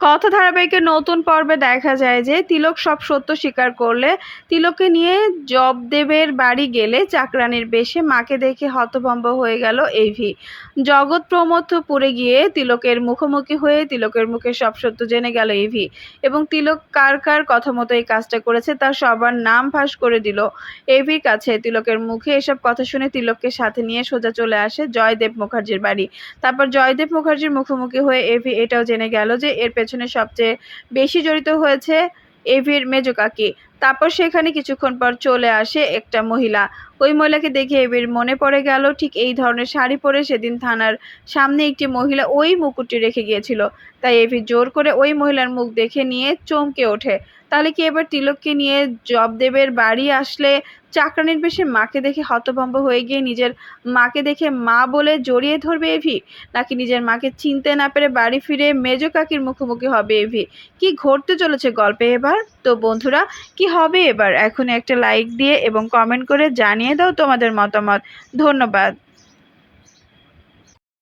কথা ধারাবাহিকের নতুন পর্বে দেখা যায় যে তিলক সব সত্য স্বীকার করলে তিলককে নিয়ে জবদেবের বাড়ি গেলে চাকরানির বেশে মাকে দেখে হতভম্ব হয়ে গেল এভি। জগৎ প্রমথপুরে গিয়ে তিলকের মুখোমুখি হয়ে তিলকের মুখে সব সত্য জেনে গেল এভি এবং তিলক কার কার কথা মতো এই কাজটা করেছে তার সবার নাম ফাঁস করে দিল। এভির কাছে তিলকের মুখে এসব কথা শুনে তিলককে সাথে নিয়ে সোজা চলে আসে জয়দেব মুখার্জির বাড়ি। তারপর জয়দেব মুখার্জির মুখোমুখি হয়ে এভি এটাও জেনে গেল যে এর পেছনে সবচেয়ে বেশি জড়িত হয়েছে এভির মেজো কাকি তারপর সেখানে কিছুক্ষণ পর চলে আসে একটা মহিলা। ওই মহিলাকে দেখে এভির মনে পড়ে গেল, ঠিক এই ধরনের শাড়ি পরে সেদিন থানার সামনে একটি মহিলা ওই মুকুটটি রেখে গিয়েছিল। তাই এভি জোর করে ওই মহিলার মুখ দেখে নিয়ে চমকে ওঠে। তাহলে কি এবার তিলককে নিয়ে জবদেবের বাড়ি আসলে চাকরানির বেশে মাকে দেখে হতভম্ব হয়ে গিয়ে নিজের মাকে দেখে মা বলে জড়িয়ে ধরবে এভি? নাকি নিজের মাকে চিনতে না পেরে বাড়ি ফিরে মেজো কাকির মুখোমুখি হবে এভি? কি ঘটতে চলেছে গল্পে এবার? তো বন্ধুরা, কি হবে এবার? এখন একটা লাইক দিয়ে এবং কমেন্ট করে জানিয়ে দাও তোমাদের মতামত। ধন্যবাদ।